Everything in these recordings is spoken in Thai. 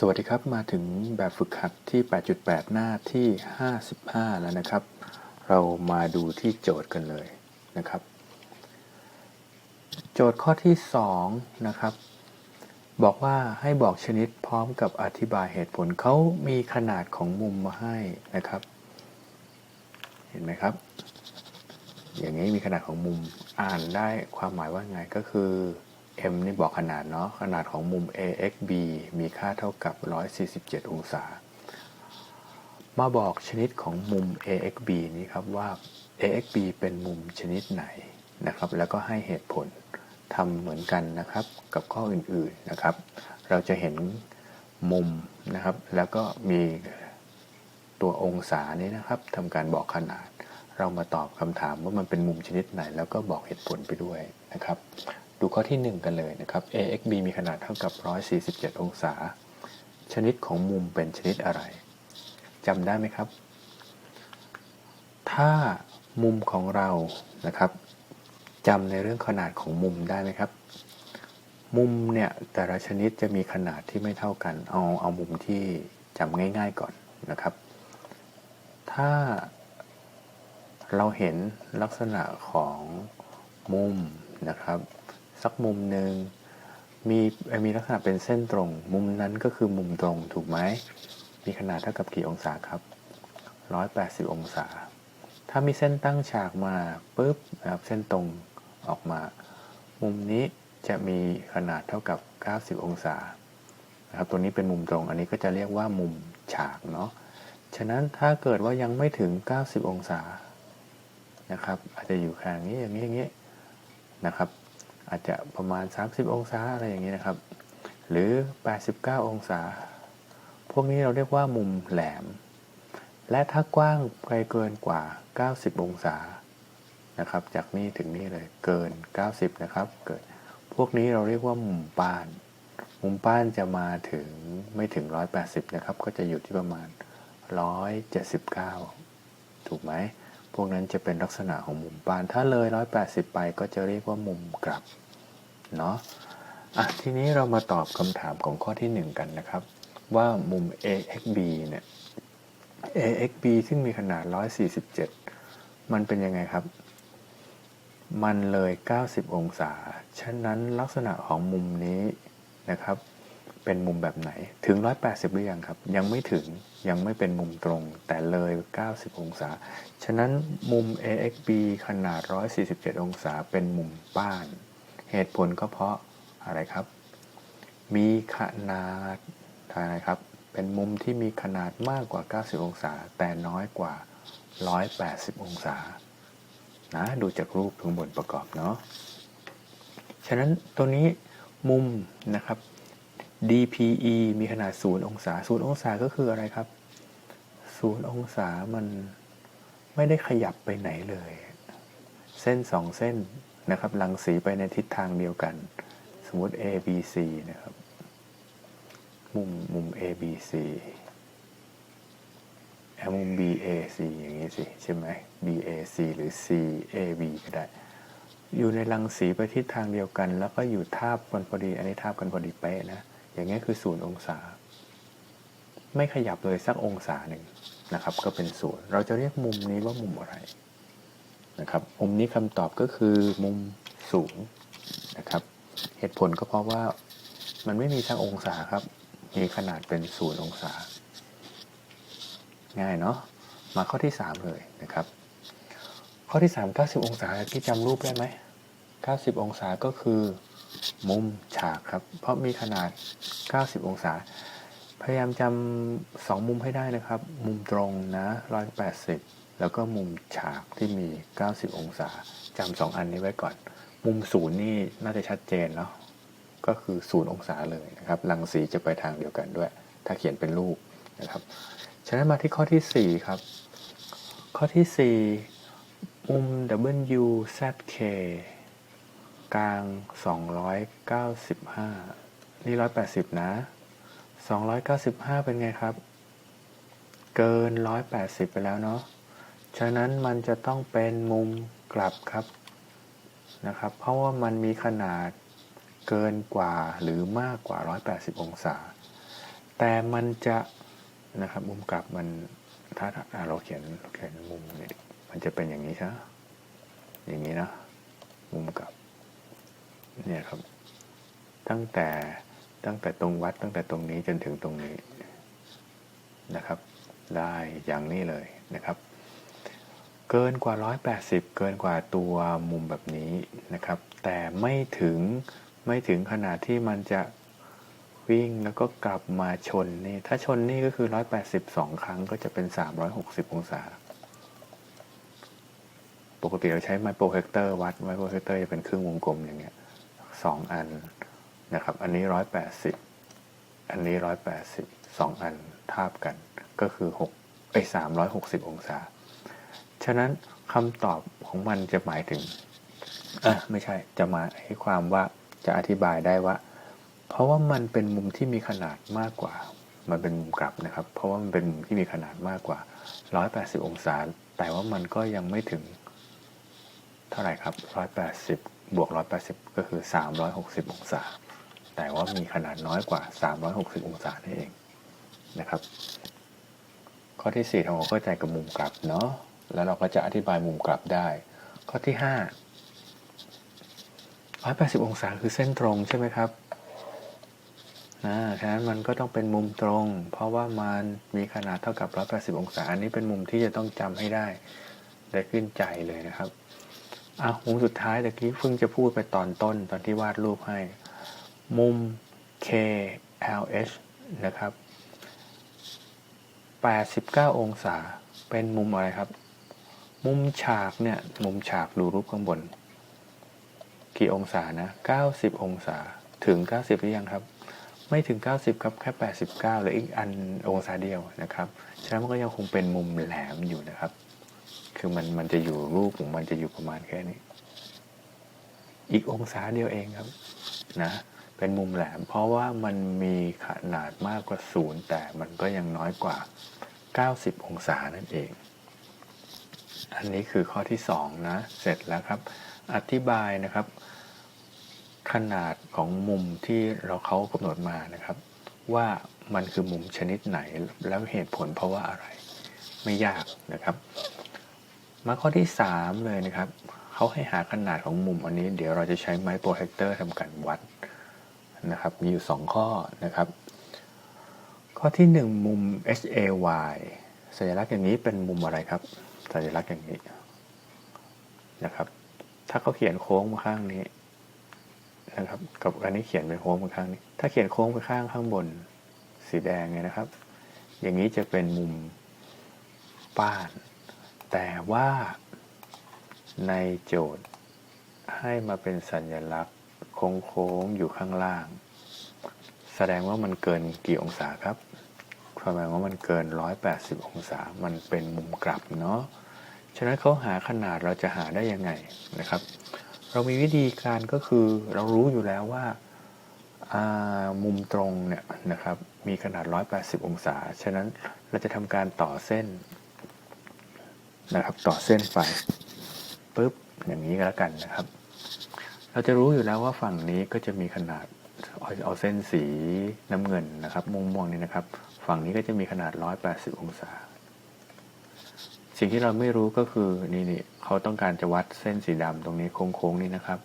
สวัสดีครับมาถึงแบบฝึกหัดที่ 8.8 หน้าที่ 55 แล้วนะครับ เรามาดูที่โจทย์กันเลยนะครับ โจทย์ข้อที่ 2 นะครับ บอกว่าให้บอกชนิดพร้อมกับอธิบายเหตุผลเขามีขนาดของมุมมาให้นะครับ เห็นไหมครับ อย่างนี้มีขนาดของมุมอ่านได้ความหมายว่าไงก็คือ m นี่บอกขนาดเนาะขนาดของมุม AXB มีค่าเท่ากับ 147 องศา มาบอกชนิดของมุม AXB นี้ครับว่า AXB เป็นมุมชนิดไหนนะครับ แล้วก็ให้เหตุผลทำเหมือนกันนะครับกับข้ออื่นๆนะครับ เราจะเห็นมุมนะครับ แล้วก็มีตัวองศานี้นะครับทำการบอกขนาด เรามาตอบคำถามว่ามันเป็นมุมชนิดไหน แล้วก็บอกเหตุผลไปด้วยนะครับ ดูข้อที่ 1 กันเลยนะครับ AXB มีขนาดเท่ากับ 147 องศา ชนิดของมุมเป็นชนิดอะไรจำได้ไหมครับ ถ้ามุมของเรานะครับจำในเรื่องขนาดของมุมได้ไหมครับ มุมเนี่ยแต่ละชนิดจะมีขนาดที่ไม่เท่ากัน เอาเอามุมที่จำง่าย ๆก่อนนะครับ ถ้าเราเห็นลักษณะของมุมนะครับ สักมุมหนึ่งมีมีลักษณะเป็นเส้นตรง มุมนั้นก็คือมุมตรงถูกไหม มีขนาดเท่ากับกี่องศาครับ 180 องศา ถ้ามีเส้นตั้งฉากมาปุ๊บนะครับเส้นตรงออกมา มุมนี้จะมีขนาดเท่ากับ 90 องศานะครับตัวนี้เป็นมุมตรง อันนี้ก็จะเรียกว่ามุมฉากเนาะฉะนั้นถ้าเกิดว่ายังไม่ถึง 90 องศานะครับ อาจจะอยู่แค่นี้อย่างนี้อย่างนี้นะครับ อาจจะประมาณ 30 องศาอะไรอย่างนี้นะครับ หรือ 89 องศา พวกนี้เราเรียกว่ามุมแหลม และถ้ากว้างไกลเกินกว่า 90 องศานะครับ จากนี่ถึงนี่เลยเกิน 90 นะครับเกิดพวกนี้เราเรียกว่ามุมป้าน มุมป้านจะมาถึงไม่ถึง 180 นะครับ ก็จะอยู่ที่ประมาณ 179 ถูกไหม พวกนั้นจะเป็นลักษณะของมุมปาน ถ้าเลย 180 ไปก็จะเรียกว่ามุมกลับ เนาะอะทีนี้เรามาตอบคำถามของข้อที่ 1 กันนะครับ ว่ามุม AXB เนี่ย AXB ซึ่งมีขนาด 147 มันเป็นยังไงครับ มันเลย 90 องศา ฉะนั้นลักษณะของมุมนี้นะครับ เป็นมุมแบบไหนถึง 180 หรือยังครับ ยังไม่ถึงยังไม่เป็นมุมตรง แต่เลย 90 องศา ฉะนั้นมุม AXB ขนาด 147 องศาเป็นมุมป้าน เหตุผลก็เพราะอะไรครับ มีขนาดอะไรครับ เป็นมุมที่มีขนาดมากกว่า 90 องศา แต่น้อยกว่า 180 องศานะดูจากรูปข้างบนประกอบเนาะฉะนั้นตัวนี้มุมนะครับ DPE มีขนาด 0 องศา 0 องศาก็คืออะไรครับ 0 องศามันไม่ได้ขยับไปไหนเลย เส้น 2 เส้นนะครับรังสีไปในทิศทางเดียวกัน สมมติ ABC นะครับ มุมมุม ABC มุม BAC อย่างนี้สิ ใช่ไหม BAC หรือ CAB ก็ได้ อยู่ในรังสีไปทิศทางเดียวกัน แล้วก็อยู่ทาบกันพอดี อันนี้ทาบกันพอดีเป๊ะนะ อย่างนี้คือศูนย์องศา ไม่ขยับเลยสักองศาหนึ่งนะครับ ก็เป็นศูนย์เราจะเรียกมุมนี้ว่ามุมอะไรนะครับมุมนี้คำตอบก็คือมุมสูงนะครับ เหตุผลก็เพราะว่ามันไม่มีสักองศาครับ มีขนาดเป็นศูนย์องศา ง่ายเนาะ มาข้อที่ 3 เลยนะครับ ข้อที่ 3 90 องศาที่จำรูปได้ไหม 90 องศาก็คือ มุมฉากครับ เพราะมีขนาด 90 องศา พยายามจำสองมุมให้ได้นะครับ มุมตรงนะ 180 แล้วก็มุมฉากที่มี 90 องศาจำสองอันนี้ไว้ก่อน มุมศูนย์นี่น่าจะชัดเจนเนาะก็คือศูนย์องศาเลยนะครับรังสีจะไปทางเดียวกันด้วย ถ้าเขียนเป็นรูปนะครับฉะนั้นมาที่ข้อที่ 4 ครับ ข้อที่ 4 มุม WZK กลาง 295 นี่ 180 นะ 295 เป็นไงครับ เกิน 180 ไปแล้วเนาะ ฉะนั้นมันจะต้องเป็นมุมกลับครับนะครับ เพราะว่ามันมีขนาดเกินกว่าหรือมากกว่า 180 องศา แต่มันจะนะครับมุมกลับมันถ้าอ่าเราเขียนเราเขียนมุมนี่มันจะเป็นอย่างนี้ใช่ไหมอย่างนี้นะ มุมกลับ เนี่ยครับ ตั้งแต่ตั้งแต่ตรงวัดตั้งแต่ตรงนี้จนถึงตรงนี้นะครับ ได้อย่างนี้เลยนะครับ เกินกว่า 180 เกินกว่าตัวมุมแบบนี้นะครับ แต่ไม่ถึงไม่ถึงขนาดที่มันจะวิ่งแล้วก็กลับมาชนนี่ถ้าชนนี่ก็คือ 182 ครั้งก็จะเป็น 360 องศา ปกติเราใช้ไมโครเฮกเตอร์วัดไมโครเฮกเตอร์จะเป็นครึ่งวงกลมอย่างเงี้ย สองอันนะครับ อันนี้ 180 อันนี้ 180สองอันทาบกันก็คือ6ไอ้360 องศา ฉะนั้นคำตอบของมันจะหมายถึงเออไม่ใช่จะมาให้ความว่าจะอธิบายได้ว่า เพราะว่ามันเป็นมุมที่มีขนาดมากกว่า มันเป็นมุมกลับนะครับ เพราะว่ามันเป็นมุมที่มีขนาดมากกว่า 180 องศา แต่ว่ามันก็ยังไม่ถึงเท่าไหร่ครับ 180 บวก 180 ก็คือ 360 องศา แต่ว่ามีขนาดน้อยกว่า 360 องศานั่นเองนะครับ ข้อที่ 4ทำความเข้าใจกับมุมกลับเนาะ แล้วเราก็จะอธิบายมุมกลับได้ ข้อที่ 5 180 องศาคือเส้นตรงใช่ไหมครับนะฉะนั้นมันก็ต้องเป็นมุมตรง เพราะว่ามันมีขนาดเท่ากับ 180 องศา อันนี้เป็นมุมที่จะต้องจำให้ได้ ได้ขึ้นใจเลยนะครับ อะมุมสุดท้ายตะกี้เพิ่งจะพูดไปตอนต้นตอนที่วาดรูปให้ มุม KLH นะครับ 89 องศา เป็นมุมอะไรครับ มุมฉากเนี่ย มุมฉากดูรูปข้างบน กี่องศานะ 90 องศา ถึง 90 หรือยังครับ ไม่ถึง 90 ครับ แค่ 89หรืออีกอันองศาเดียวนะครับ ฉะนั้นมันก็ยังคงเป็นมุมแหลมอยู่นะครับ คือมันมันจะอยู่รูปของมันจะอยู่ประมาณแค่นี้ อีกองศาเดียวเองครับ นะ เป็นมุมแหลม เพราะว่ามันมีขนาดมากกว่าศูนย์แต่มันก็ยังน้อยกว่า 90 องศานั่นเอง อันนี้คือข้อที่ 2 นะ เสร็จแล้วครับ อธิบายนะครับ ขนาดของมุมที่เราเขากำหนดมานะครับ ว่ามันคือมุมชนิดไหนแล้วเหตุผลเพราะว่าอะไร ไม่ยากนะครับ มาข้อที่ 3 เลยนะครับเขาให้หาขนาดของมุมอันนี้เดี๋ยวเราจะใช้ไม้โปรเจคเตอร์ทำการวัดนะครับ มีอยู่ 2 ข้อนะครับ ข้อที่ 1 มุม HAY สัญลักษณ์อย่างนี้เป็นมุมอะไรครับ สัญลักษณ์อย่างนี้นะครับ ถ้าเขาเขียนโค้งมาข้างนี้นะครับ กับอันนี้เขียนเป็นโค้งมาข้างนี้ ถ้าเขียนโค้งไปข้างข้างบนสีแดงเนี่ยนะครับ อย่างนี้จะเป็นมุมป้าน แต่ว่าในโจทย์ให้มาเป็นสัญลักษณ์โค้งๆอยู่ข้างล่าง แสดงว่ามันเกินกี่องศาครับแสดงว่ามันเกิน 180 องศา มันเป็นมุมกลับเนาะฉะนั้นเขาหาขนาดเราจะหาได้ยังไงนะครับ เรามีวิธีการก็คือเรารู้อยู่แล้วว่ามุมตรงเนี่ยนะครับมีขนาด 180 องศา ฉะนั้นเราจะทำการต่อเส้น นะครับ ต่อเส้นไปปุ๊บอย่างนี้ก็แล้วกันนะครับ เราจะรู้อยู่แล้วว่าฝั่งนี้ก็จะมีขนาดเอาเส้นสีน้ำเงินนะครับม่วงๆนี่นะครับ ฝั่งนี้ก็จะมีขนาด 180 องศา สิ่งที่เราไม่รู้ก็คือนี่นี่เขาต้องการจะวัดเส้นสีดำตรงนี้โค้งๆนี่นะครับ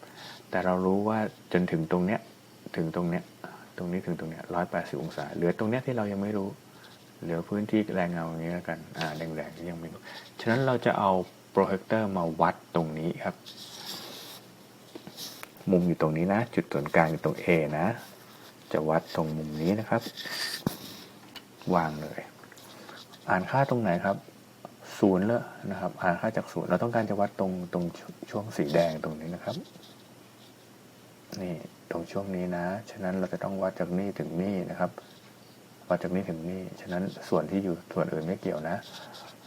แต่เรารู้ว่าจนถึงตรงเนี้ยถึงตรงเนี้ยตรงนี้ถึงตรงเนี้ย180 องศา เหลือตรงเนี้ยที่เรายังไม่รู้ เหลือพื้นที่แรงเงาอย่างนี้แล้วกัน อ่า แดงๆยังไม่รู้ฉะนั้นเราจะเอาโปรเจคเตอร์มาวัดตรงนี้ครับ มุมอยู่ตรงนี้นะ จุดศูนย์กลางอยู่ตรง A นะ จะวัดตรงมุมนี้นะครับ วางเลย อ่านค่าตรงไหนครับศูนย์แล้วนะครับ อ่านค่าจากศูนย์เราต้องการจะวัดตรงตรงช่วงสีแดงตรงนี้นะครับ นี่ตรงช่วงนี้นะ ฉะนั้นเราจะต้องวัดจากนี่ถึงนี่นะครับ วัดจากนี่ถึงนี่ฉะนั้นส่วนที่อยู่ส่วนอื่นไม่เกี่ยวนะ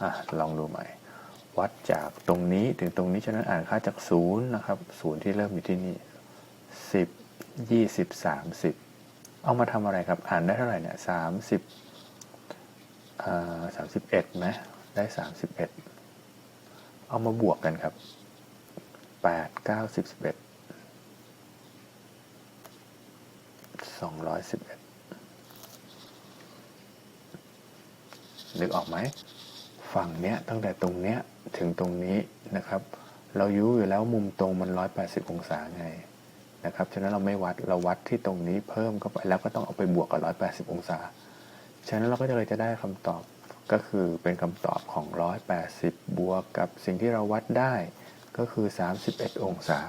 อะลองดูใหม่วัดจากตรงนี้ถึงตรงนี้ฉะนั้นอ่านค่าจากศูนย์นะครับศูนย์ที่เริ่มอยู่ที่นี่สิบยี่สิบสามสิบเอามาทำอะไรครับอ่านได้เท่าไหร่เนี่ยสามสิบสามสิบเอ็ดไหมได้สามสิบเอ็ดเอามาบวกกันครับแปดเก้าสิบสิบเอ็ดสองร้อยสิบเอ็ด นึกออกไหมฝั่งเนี้ยตั้งแต่ตรงเนี้ยถึงตรงนี้นะครับ เรารู้อยู่แล้วมุมตรงมัน 180 องศาไงนะครับฉะนั้นเราไม่วัดเราวัดที่ตรงนี้เพิ่มเข้าไปแล้วก็ต้องเอาไปบวกกับ 180 องศา ฉะนั้นเราก็จะเลยจะได้คำตอบก็คือเป็นคำตอบของ 180 บวกกับสิ่งที่เราวัดได้ก็คือ 31 องศา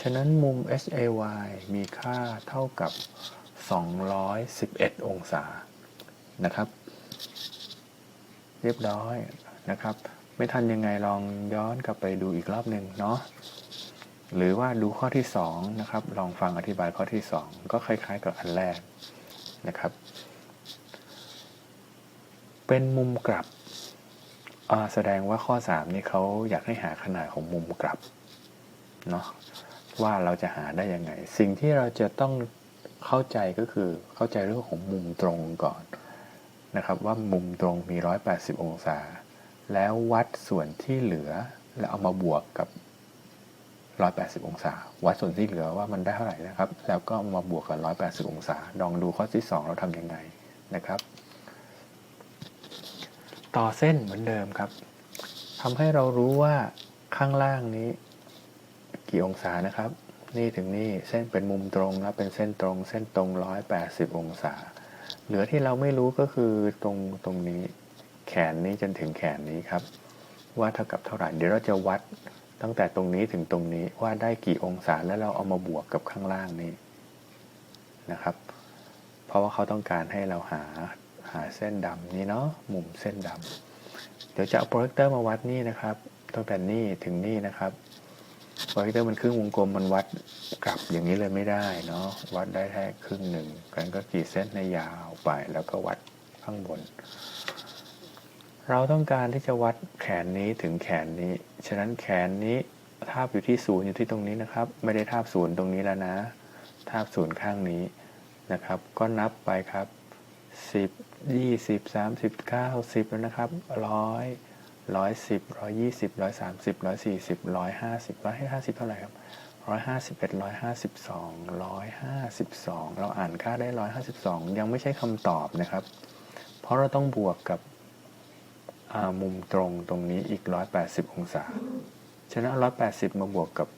ฉะนั้นมุม HAY มีค่าเท่ากับ 211 องศานะครับ เรียบร้อยนะครับ ไม่ทันยังไงลองย้อนกลับไปดูอีกรอบหนึ่งเนาะหรือว่าดูข้อที่2นะครับลองฟังอธิบายข้อที่ 2 ก็คล้ายๆกับอันแรกนะครับ เป็นมุมกลับแสดงว่าข้อ 3 นี่เขาอยากให้หาขนาดของมุมกลับเนาะว่าเราจะหาได้ยังไง สิ่งที่เราจะต้องเข้าใจก็คือเข้าใจเรื่องของมุมตรงก่อน นะครับว่ามุมตรงมี 180 องศา แล้ววัดส่วนที่เหลือ แล้วเอามาบวกกับ 180 องศา วัดส่วนที่เหลือว่ามันได้เท่าไหร่นะครับ แล้วก็เอามาบวกกับ 180 องศา ลองดูข้อที่ 2 เราทำยังไงนะครับ ต่อเส้นเหมือนเดิมครับทำให้เรารู้ว่าข้างล่างนี้ กี่องศานะครับ นี่ถึงนี่เส้นเป็นมุมตรงแล้วเป็นเส้นตรง เส้นตรง 180 องศา เหลือที่เราไม่รู้ก็คือตรงตรงนี้แขนนี้จนถึงแขนนี้ครับ ว่าเท่ากับเท่าไหร่เดี๋ยวเราจะวัดตั้งแต่ตรงนี้ถึงตรงนี้ว่าได้กี่องศาแล้วเราเอามาบวกกับข้างล่างนี้นะครับ เพราะว่าเขาต้องการให้เราหาหาเส้นดำนี้เนาะมุมเส้นดำเดี๋ยวจะเอาโปรเจคเตอร์มาวัดนี่นะครับตั้งแต่นี่ถึงนี่นะครับ โปรเจคเตอร์มันครึ่งวงกลมมันวัดกลับอย่างนี้เลยไม่ได้เนาะวัดได้แค่ครึ่งหนึ่งกันก็กี่เส้นในยาวไปแล้วก็วัดข้างบน เราต้องการที่จะวัดแขนนี้ถึงแขนนี้ ฉะนั้นแขนนี้ทาบอยู่ที่ศูนย์อยู่ที่ตรงนี้นะครับ ไม่ได้ทาบศูนย์ตรงนี้แล้วนะ ทาบศูนย์ข้างนี้นะครับ ก็นับไปครับสิบยี่สิบสามสิบห้าสิบแล้วนะครับร้อย ร้อยสิบร้อยยี่สิบร้อยสามสิบร้อยสี่สิบร้อยห้าสิบร้อยห้าสิบเท่าไหร่ครับร้อยห้าสิบเอ็ดร้อยห้าสิบสองร้อยห้าสิบสองเราอ่านค่าได้ร้อยห้าสิบสองยังไม่ใช่คำตอบนะครับ เพราะเราต้องบวกกับมุมตรงตรงนี้อีก180องศา ฉะนั้นเอา180มาบวกกับ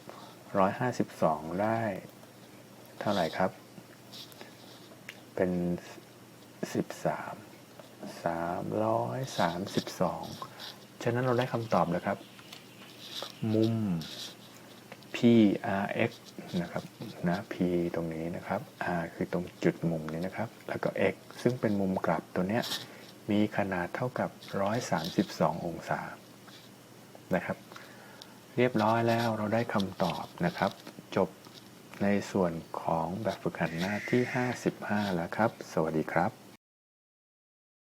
152ได้เท่าไหร่ครับ เป็น13 332 ฉะนั้นเราได้คำตอบแล้วครับ มุม PRX นะครับนะ P ตรงนี้นะครับ R คือตรงจุดมุมนี้นะครับ แล้วก็ X ซึ่งเป็นมุมกลับตัวเนี้ยมีขนาดเท่ากับ 132 องศานะครับ เรียบร้อยแล้วเราได้คำตอบนะครับ จบในส่วนของแบบฝึกหัดหน้าที่ 55 แล้วครับ สวัสดีครับ